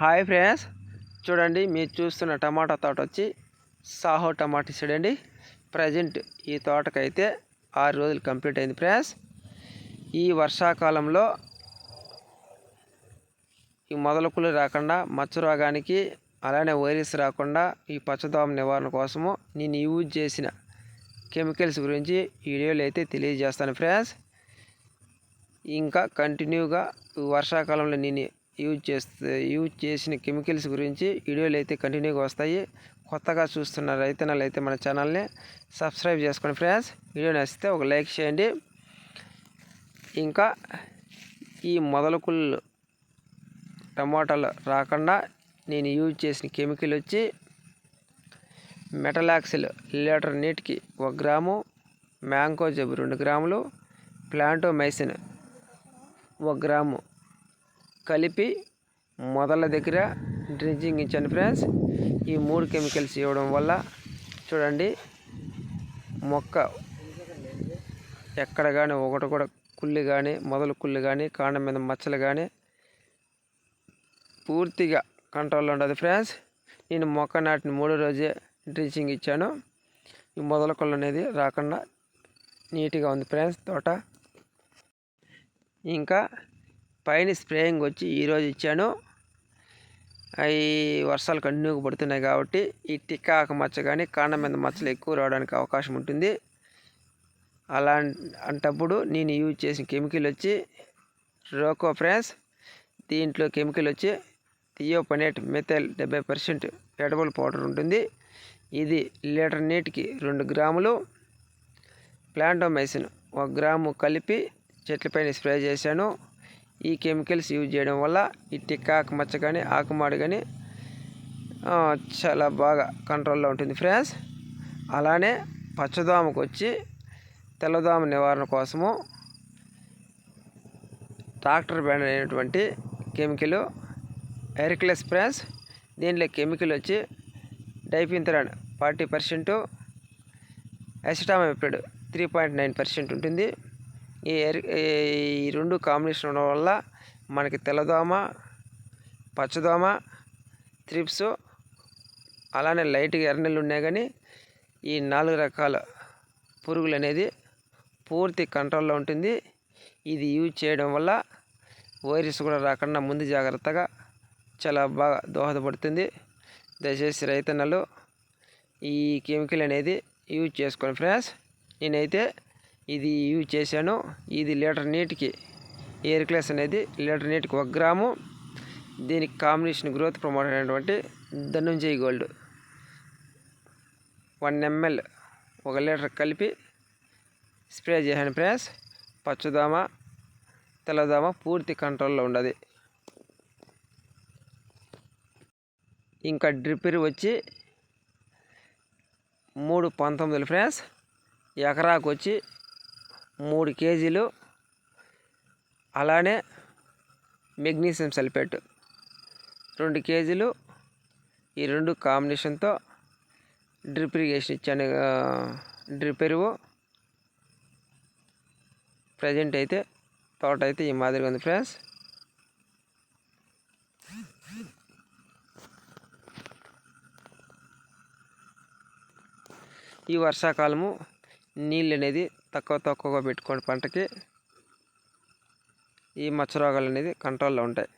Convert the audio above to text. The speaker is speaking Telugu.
Hi friends. చూడండి మీరు చూస్తున్న టమాటా తోట వచ్చి సాహో టమాటా చూడండి ప్రజెంట్ ఈ తోటకైతే ఆరు రోజులు కంప్లీట్ అయింది ఫ్రెండ్స్. ఈ వర్షాకాలంలో ఈ మొదలకులు రాకుండా మచ్చ రోగానికి అలానే వైరస్ రాకుండా ఈ పచ్చదోమ నివారణ కోసము నేను యూజ్ చేసిన కెమికల్స్ గురించి వీడియోలు అయితే తెలియజేస్తాను ఫ్రెండ్స్. ఇంకా కంటిన్యూగా వర్షాకాలంలో నేను యూజ్ చేస్తే యూజ్ చేసిన కెమికల్స్ గురించి వీడియోలు అయితే కంటిన్యూగా వస్తాయి. కొత్తగా చూస్తున్న రైతన్నలు అయితే మన ఛానల్ని సబ్స్క్రైబ్ చేసుకోండి ఫ్రెండ్స్. వీడియో నచ్చితే ఒక లైక్ చేయండి. ఇంకా ఈ మొదలకుళ్ళు టమాటాలు రాకుండా నేను యూజ్ చేసిన కెమికల్ వచ్చి మెటలాక్సిల్ లీటర్ నీటికి ఒక గ్రాము మ్యాంగో జబ్బు రెండు గ్రాములు ప్లాంటోమైసిన్ ఒక గ్రాము కలిపి మొదల దగ్గర డ్రించింగ్ ఇచ్చాను ఫ్రెండ్స్. ఈ మూడు కెమికల్స్ ఇవ్వడం వల్ల చూడండి మొక్క ఎక్కడ కానీ ఒకటి కూడా కుళ్ళి కానీ మొదలు కుళ్ళి కానీ కాండం మీద మచ్చలు కానీ పూర్తిగా కంట్రోల్లో ఉండదు ఫ్రెండ్స్. నేను మొక్క నాటిన మూడో రోజే డ్రించింగ్ ఇచ్చాను. ఈ మొదల కుళ్ళు అనేది రాకుండా నీట్గా ఉంది ఫ్రెండ్స్ తోట. ఇంకా పైన స్ప్రేయింగ్ వచ్చి ఈరోజు ఇచ్చాను. అవి వర్షాలు కంటిన్యూగా పడుతున్నాయి కాబట్టి ఈ టిక్కాక మచ్చ కానీ కాండం మీద మచ్చలు ఎక్కువ రావడానికి అవకాశం ఉంటుంది. అలా అంటప్పుడు నేను యూజ్ చేసిన కెమికల్ వచ్చి రోకో ఫ్రెండ్స్ దీంట్లో కెమికల్ వచ్చి థియోపనేట్ మెథైల్ డెబ్బై పర్సెంట్ ఎడబుల్ పౌడర్ ఉంటుంది. ఇది లీటర్ నీటికి రెండు గ్రాములు. ప్లాంటోమైసిన్ ఒక గ్రాము కలిపి చెట్లపైన స్ప్రే చేశాను. ఈ కెమికల్స్ యూజ్ చేయడం వల్ల ఈ టిక్కాకు మచ్చ కానీ ఆకుమాడు కానీ చాలా బాగా కంట్రోల్లో ఉంటుంది ఫ్రెండ్స్. అలానే పచ్చదోమకు వచ్చి తెల్లదోమ నివారణ కోసము ట్రాక్టర్ బ్రాండ్ అయినటువంటి కెమికల్ ఎరిక్లెస్ ఫ్రెండ్స్. దీనిలో కెమికల్ వచ్చి diafenthiuron forty percent acetamiprid three point nine percent ఉంటుంది. ఈ ఈ రెండు కాంబినేషన్ ఉండడం వల్ల మనకి తెల్లదోమ పచ్చదోమ త్రిప్స్ అలానే లైట్గా ఎర్రనెల్లు ఉన్నాయి కానీ ఈ నాలుగు రకాల పురుగులు అనేది పూర్తి కంట్రోల్లో ఉంటుంది. ఇది యూజ్ చేయడం వల్ల వైరస్ కూడా రాకుండా ముందు జాగ్రత్తగా చాలా బాగా దోహదపడుతుంది. దయచేసి రైతన్నలు ఈ కెమికల్ అనేది యూజ్ చేసుకోండి ఫ్రెండ్స్ నేనైతే ఇది యూజ్ చేశాను. ఇది లీటర్ నీటికి ఎయిర్ క్లాస్ అనేది లీటర్ నీటికి ఒక గ్రాము. దీనికి కాంబినేషన్ గ్రోత్ ప్రమోట్ అయినటువంటి ధనుంజయ గోల్డ్. వన్ ఎంఎల్ ఒక లీటర్ కలిపి స్ప్రే చేశాను ఫ్రెండ్స్. పచ్చదోమ తెల్లదోమ పూర్తి కంట్రోల్లో ఉండదు. ఇంకా డ్రిప్పర్ వచ్చి మూడు పంతొమ్మిది ఫ్రెండ్స్. ఎకరాకు వచ్చి మూడు కేజీలు అలానే మెగ్నీషియం సల్ఫేట్. రెండు కేజీలు ఈ రెండు కాంబినేషన్తో డ్రిప్ ఇరిగేషన్ ఇచ్చాను డ్రిప్ ఎరువు. ప్రజెంట్ అయితే తోట అయితే ఈ మాదిరిగా ఉంది ఫ్రెండ్స్. ఈ వర్షాకాలము నీళ్ళు అనేది తక్కువ తక్కువగా పెట్టుకోండి పంటకి. ఈ మచ్చ రోగాలు అనేది కంట్రోల్లో ఉంటాయి.